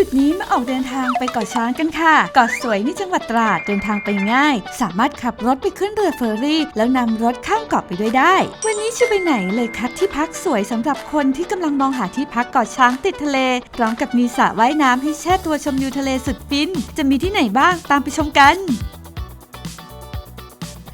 ยุดนี้มาออกเดินทางไปเกาะช้างกันค่ะ เกาะสวยในจังหวัดตราดเดินทางไปง่าย สามารถขับรถไปขึ้นเรือเฟอร์รี่ แล้วนำรถข้ามเกาะไปด้วยได้ วันนี้จะไปไหนเลยคัดที่พักสวยสำหรับคนที่กำลังมองหาที่พักเกาะช้างติดทะเล พร้อมกับมีสระว่ายน้ำให้แช่ตัวชมวิวทะเลสุดฟิน จะมีที่ไหนบ้างตามไปชมกัน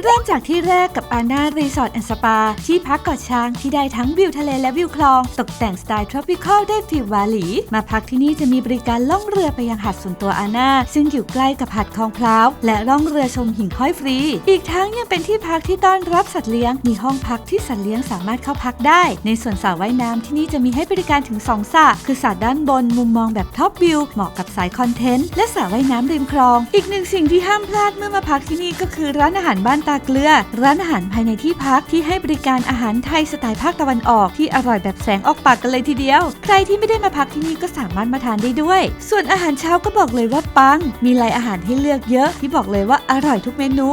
เริ่มจากที่แรกกับอาน่ารีสอร์ทแอนด์สปา ที่พักเกาะช้างที่ได้ทั้งวิวทะเลและวิวคลอง ตกแต่งสไตล์ tropical ได้ฟิลวาหลี มาพักที่นี่จะมีบริการล่องเรือไปยังหาดส่วนตัวอาน่าซึ่งอยู่ใกล้กับหาดคลองพร้าวและล่องเรือชมหิ่งห้อยฟรี อีกทั้งยังเป็นที่พักที่ต้อนรับสัตว์เลี้ยง มีห้องพักที่สัตว์เลี้ยงสามารถเข้าพักได้ ในส่วนสระว่ายน้ำที่นี่จะมีให้บริการถึง 2สระคือสระด้านบนมุมมองแบบท็อปวิวเหมาะกับสายคอนเทนต์และสระว่ายน้ำริมคลอง อีกหนึ่งสิ่งที่ห้ามพลาดเมื่อมาพักที่นี่ก็คือร้านอาหารบ้านตาเกลือ ร้านอาหารภายในที่พักที่ให้บริการอาหารไทยสไตล์ภาคตะวันออกที่อร่อยแบบแสงออกปากกันเลยทีเดียว ใครที่ไม่ได้มาพักที่นี่ก็สามารถมาทานได้ด้วย ส่วนอาหารเช้าก็บอกเลยว่าปัง มีหลายอาหารให้เลือกเยอะที่บอกเลยว่าอร่อยทุกเมนู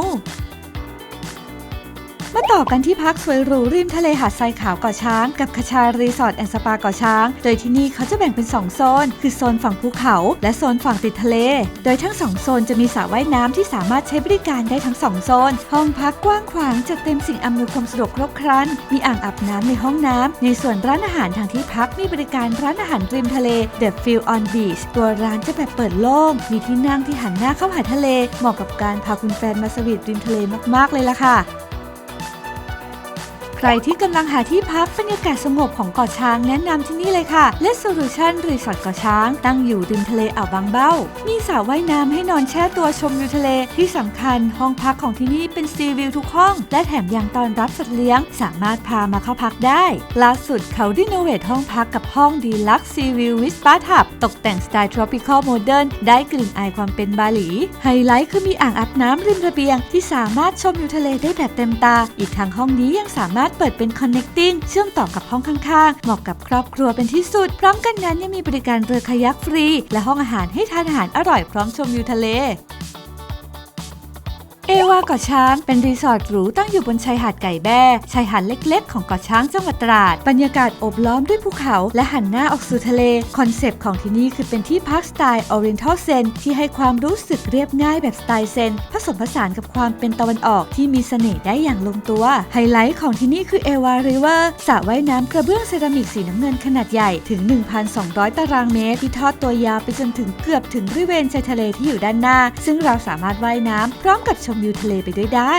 มาต่อกันที่พักสวยหรูริมทะเลหาดทรายขาวเกาะช้าง กับคชารีสอร์ทแอนด์สปาเกาะช้าง โดยที่นี่เขาจะแบ่งเป็น 2 โซน คือโซนฝั่งภูเขา และโซนฝั่งติดทะเล โดยทั้ง 2 โซนจะมีสระว่ายน้ำที่สามารถใช้บริการได้ทั้ง 2 โซน ห้องพักกว้างขวางจัดเต็มสิ่งอำนวยความสะดวกครบครัน มีอ่างอาบน้ำในห้องน้ำในส่วนร้านอาหารทางที่พักมีบริการร้านอาหารริมทะเล The Feel on Beach ตัวร้านจะแบบเปิดโล่ง มีที่นั่งที่หันหน้าเข้าหาทะเล เหมาะกับการพาคุณแฟนมาสวีทริมทะเลมากๆเลยล่ะค่ะ ใครที่กำลังหาที่พักบรรยากาศสงบของเกาะช้างแนะนำที่นี่เลยค่ะ และ Solution Resort เกาะช้าง ตั้งอยู่ริมทะเลอ่าวบางเบ้า มีสระว่ายน้ำให้นอนแช่ตัวชมวิวทะเลที่สำคัญห้องพักของที่นี่เป็นซีวิวทุกห้อง และแถมยังต้อนรับสัตว์เลี้ยง สามารถพามาเข้าพักได้ล่าสุดเขารีโนเวทห้องพักกับห้องดีลักซ์ซีวิววิสปาทับตกแต่งสไตล์ tropical modern ได้กลิ่นอายความเป็นบาหลี ไฮไลท์คือมีอ่างอาบน้ำริมระเบียง ที่สามารถชมวิวทะเลได้แบบเต็มตา อีกทั้งห้องนี้ยังสามารถเปิดเป็น connecting เชื่อมต่อกับห้องข้างๆ เหมาะกับครอบครัวเป็นที่สุด พร้อมกันนั้นยังมีบริการเรือคายักฟรี และห้องอาหารให้ทานอาหารอร่อยพร้อมชมวิวทะเล อวาเกาะช้าง เป็นรีสอร์ทหรูตั้งอยู่บนชายหาดไก่แบ้ชายหาดเล็กๆ ของเกาะช้างจังหวัดตราด บรรยากาศอบล้อมด้วยภูเขา และหันหน้าออกสู่ทะเล คอนเซปต์ของที่นี่คือเป็นที่พักสไตล์ Oriental Zen ที่ให้ความรู้สึกเรียบง่ายแบบสไตล์เซนผสมผสานกับความเป็นตะวันออกที่มีเสน่ห์ได้อย่างลงตัว ไฮไลท์ของที่นี่คือเอวาริเวอร์สระว่ายน้ำกระเบื้องเซรามิกสีน้ำเงินขนาดใหญ่ถึง 1,200 ตารางเมตรที่ทอดตัวยาวไปจนถึงเกือบถึงบริเวณชายทะเลที่อยู่ด้านหน้า ซึ่งเราสามารถว่ายน้ำพร้อมกับชมวิวทะเลไปด้วยได้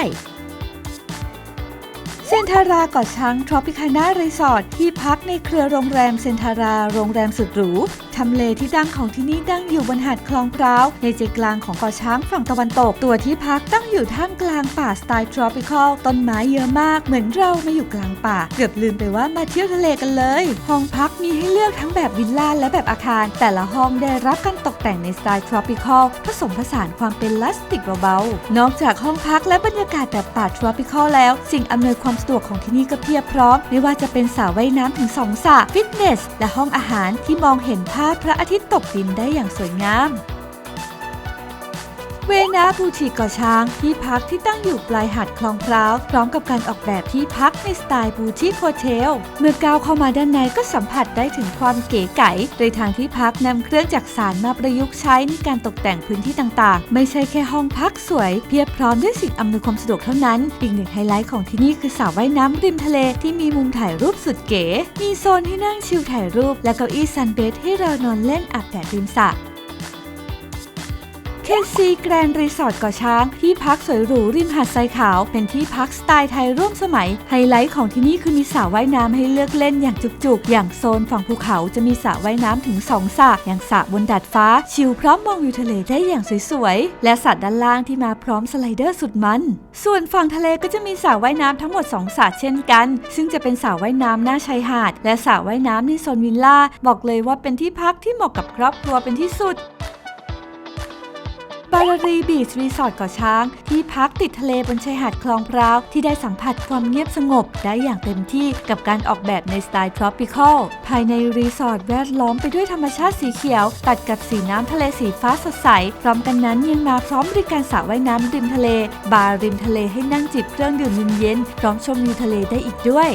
นทาราเกาะช้างทรอปิคาน่ารีสอร์ทที่พักในเครือโรงแรมเซนทาราโรงแรมสุดหรูทำเลที่ตั้งของที่นี่ตั้งอยู่บนหาดคลองพร้าว ในใจกลางของเกาะช้างฝั่งตะวันตก ตัวที่พักตั้งอยู่ท่ามกลางป่าสไตล์ทรอปิคอลต้นไม้เยอะมากเหมือนเรามาอยู่กลางป่า เกือบลืมไปว่ามาเที่ยวทะเลกันเลย ห้องพักมีให้เลือกทั้งแบบวิลล่าและแบบอาคาร แต่ละห้องได้รับการตกแต่งในสไตล์ทรอปิคอลผสมผสานความเป็นลาสติกเบาๆนอกจากห้องพักและบรรยากาศแบบป่าทรอปิคอลแล้ว สิ่งอำนวยความสะดวกของที่นี่ก็เพียบพร้อม ไม่ว่าจะเป็นสระว่ายน้ำถึงสองสระฟิตเนส และห้องอาหารที่มองเห็นภาพพระอาทิตย์ตกดินได้อย่างสวยงาม เวนาบูติกเกาะช้าง ที่พักที่ตั้งอยู่ปลายหาดคลองพร้าว พร้อมกับการออกแบบที่พักในสไตล์บูติโฮเทล เมื่อก้าวเข้ามาด้านในก็สัมผัสได้ถึงความเก๋ไก๋โดยทางที่พักนำเครื่องจักรสารมาประยุกต์ใช้ในการตกแต่งพื้นที่ต่างๆ ไม่ใช่แค่ห้องพักสวย เพียบพร้อมด้วยสิ่งอำนวยความสะดวกเท่านั้น อีกหนึ่งไฮไลท์ของที่นี่คือสระว่ายน้ำริมทะเลที่มีมุมถ่ายรูปสุดเก๋ มีโซนให้นั่งชิลถ่ายรูป และเก้าอี้ซันเบดให้เรานอนเล่นอาบแดดริมสระ เคนซีแกรนด์รีสอร์ทเกาะช้าง ที่พักสวยหรูริมหาดทรายขาว เป็นที่พักสไตล์ไทยร่วมสมัย ไฮไลท์ของที่นี่คือมีสระว่ายน้ำให้เลือกเล่นอย่างจุกๆ อย่างโซนฝั่งภูเขาจะมีสระว่ายน้ำถึง 2สระอย่างสระบนดาดฟ้า ชิลพร้อมมองวิวทะเลได้อย่างสวยๆ และสระด้านล่างที่มาพร้อมสไลเดอร์สุดมัน ส่วนฝั่งทะเลก็จะมีสระว่ายน้ำทั้งหมด 2สระเช่นกัน ซึ่งจะเป็นสระว่ายน้ำหน้าชายหาด และสระว่ายน้ำในโซนวิลล่าบอกเลยว่าเป็นที่พักที่เหมาะกับครอบครัวเป็นที่สุด บารารีบีชรีสอร์ทเกาะช้าง ที่พักติดทะเลบนชายหาดคลองพร้าว ที่ได้สัมผัสความเงียบสงบได้อย่างเต็มที่กับการออกแบบในสไตล์ทรอปิคอลภายในรีสอร์ทแวดล้อมไปด้วยธรรมชาติสีเขียว ตัดกับสีน้ำทะเลสีฟ้าสดใส พร้อมกันนั้นยังมาพร้อมบริการสระว่ายน้ำริมทะเล บาร์ริมทะเลให้นั่งจิบเครื่องดื่มเย็นๆพร้อมชมวิวทะเลได้อีกด้วย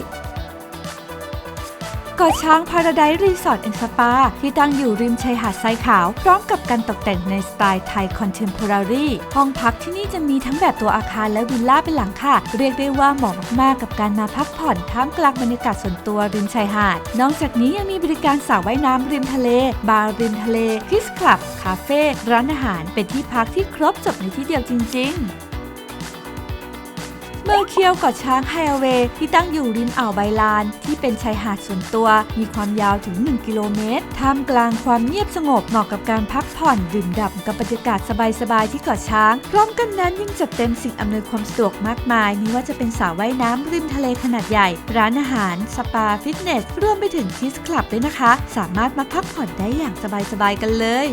เกาะช้างพาราไดรีสอร์ทแอนด์สปา ที่ตั้งอยู่ริมชายหาดทรายขาว พร้อมกับการตกแต่งในสไตล์ไทยคอนเทมพอรารีห้องพักที่นี่จะมีทั้งแบบตัวอาคารและวิลล่าเป็นหลังค่ะ เรียกได้ว่าเหมาะมากๆกับการมาพักผ่อนท่ามกลางบรรยากาศส่วนตัวริมชายหาด นอกจากนี้ยังมีบริการสระว่ายน้ำริมทะเล บาร์ริมทะเลคิสคลับ คาเฟ่ ร้านอาหาร เป็นที่พักที่ครบจบในที่เดียวจริง ๆ เมืองเคียวเกาะช้างไฮเวย์ที่ตั้งอยู่ริมอ่าวไบลาน ที่เป็นชายหาดส่วนตัว มีความยาวถึง 1 กิโลเมตร ท่ามกลางความเงียบสงบเหมาะกับการพักผ่อนดื่มด่ำกับบรรยากาศสบายๆที่เกาะช้าง พร้อมกันนั้นยังจัดเต็มสิ่งอำนวยความสะดวกมากมายไม่ว่าจะเป็นสระว่ายน้ำริมทะเลขนาดใหญ่ ร้านอาหาร สปาฟิตเนสรวมไปถึงคิสคลับด้วยนะคะ สามารถมาพักผ่อนได้อย่างสบายๆกันเลย